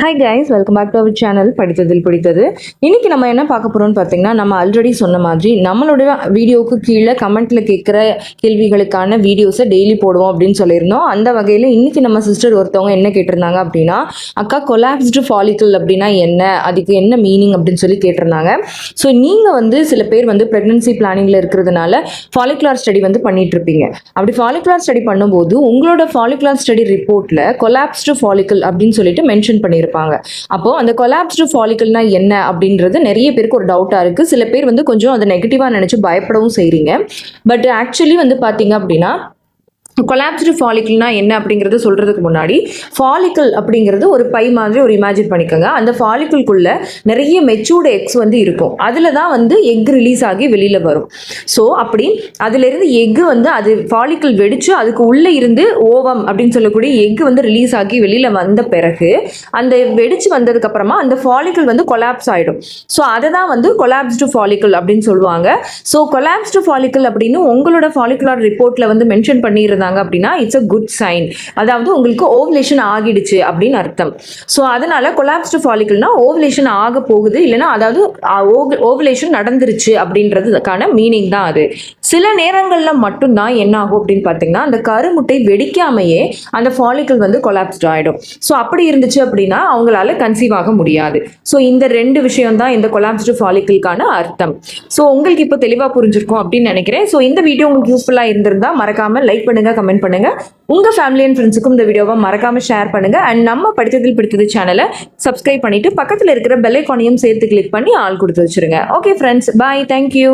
Hi guys welcome back to our channel படித்ததில் பிடித்தது இன்றைக்கி நம்ம என்ன பார்க்க போகிறோம்னு பார்த்தீங்கன்னா நம்ம ஆல்ரெடி சொன்ன மாதிரி நம்மளோட வீடியோவுக்கு கீழே கமெண்ட்டில் கேட்குற கேள்விகளுக்கான வீடியோஸை டெய்லி போடுவோம் அப்படின்னு சொல்லியிருந்தோம். அந்த வகையில் இன்றைக்கி நம்ம சிஸ்டர் ஒருத்தவங்க என்ன கேட்டிருந்தாங்க அப்படின்னா அக்கா கொலாப்ஸ்டு ஃபாலிக்கல் அப்படின்னா என்ன? அதுக்கு என்ன மீனிங் அப்படின்னு சொல்லி கேட்டிருந்தாங்க. ஸோ நீங்கள் வந்து சில பேர் வந்து ப்ரெக்னன்சி பிளானிங்கில் இருக்கிறதுனால ஃபாலிகுலார் ஸ்டடி வந்து பண்ணிகிட்ருப்பீங்க இருப்பீங்க. அப்படி ஃபாலிகுலார் ஸ்டடி பண்ணும்போது உங்களோட ஃபாலிகுலார் ஸ்டடி ரிப்போர்ட்டில் கொலாப்ஸ்டு ஃபாலிக்கல் அப்படின்னு சொல்லிட்டு மென்ஷன் பண்ணி பண்ணியிருப்பாங்க அப்போ அந்த கொலாப்ஸ்டு ஃபாலிக்கல்னா என்ன அப்படின்றது நிறைய பேருக்கு ஒரு டவுட்டாக இருக்குது சில பேர் வந்து கொஞ்சம் அதை நெகட்டிவாக நினச்சி பயப்படவும் செய்கிறீங்க பட் ஆக்சுவலி வந்து பார்த்தீங்க அப்படின்னா கொலாப்ஸ்டு ஃபாலிக்கிள்னா என்ன அப்படிங்கிறத சொல்கிறதுக்கு முன்னாடி ஃபாலிக்கல் அப்படிங்கிறது ஒரு பை மாதிரி ஒரு இமேஜின் பண்ணிக்கோங்க. அந்த ஃபாலிக்கிள்குள்ளே நிறைய மெச்சூர்டு எக்ஸ் வந்து இருக்கும். அதில் தான் வந்து எக் ரிலீஸ் ஆகி வெளியில் வரும். ஸோ அப்படி அதிலிருந்து எக்கு வந்து அது ஃபாலிக்கல் வெடித்து அதுக்கு உள்ளே இருந்து ஓவம் அப்படின்னு சொல்லக்கூடிய எக் வந்து ரிலீஸ் ஆகி வெளியில் வந்த பிறகு அந்த வெடித்து வந்ததுக்கப்புறமா அந்த ஃபாலிக்கல் வந்து கொலாப்ஸ் ஆகிடும் ஸோ அதை தான் வந்து கொலாப்ஸ்டு ஃபாலிக்கல் அப்படின்னு சொல்லுவாங்க. ஸோ கொலாப்ஸ்டு ஃபாலிக்கல் அப்படின்னு உங்களோட ஃபாலிக்குலர் ரிப்போர்ட்டில் வந்து மென்ஷன் பண்ணியிருந்தாங்க அப்படின்னா இட்ஸ் அ குட் சைன் அதாவது உங்களுக்கு ஓவலேஷன் ஆகிடுச்சு அப்படின்னு அர்த்தம். ஸோ அதனால கொலாப்ஸ்டு ஃபாலிக்கல்னா ஓவலேஷன் ஆக போகுது இல்லைனா அதாவது ஓவலேஷன் நடந்துருச்சு அப்படின்றதுக்கான மீனிங் தான் அது. சில நேரங்களில் மட்டும்தான் என்ன ஆகும் அப்படின்னு பார்த்தீங்கன்னா அந்த கருமுட்டை வெடிக்காமையே அந்த ஃபாலிக்கல் வந்து கொலாப்ஸ்ட் ஆகிடும் ஸோ அப்படி இருந்துச்சு அப்படின்னா அவங்களால கன்சீவ் ஆக முடியாது. ஸோ இந்த ரெண்டு விஷயம் தான் இந்த கொலாப்ஸ்டு ஃபாலிக்கலுக்கான அர்த்தம். ஸோ உங்களுக்கு இப்போ தெளிவாக புரிஞ்சிருக்கும் அப்படின்னு நினைக்கிறேன். ஸோ இந்த வீடியோ உங்களுக்கு யூஸ்ஃபுல்லாக இருந்திருந்தால் மறக்காமல் லைக் பண்ணுங்கள் கமெண்ட் பண்ணுங்கள் உங்கள் ஃபேமிலி அண்ட் ஃப்ரெண்ட்ஸுக்கும் இந்த வீடியோவை மறக்காமல் ஷேர் பண்ணுங்கள் அண்ட் நம்ம படித்ததில் பிடித்தது சேனலை சப்ஸ்கிரைப் பண்ணிட்டு பக்கத்தில் இருக்கிற பெல்லைக்கானையும் சேர்த்து கிளிக் பண்ணி ஆள் கொடுத்து வச்சிருங்க. Okay friends bye thank you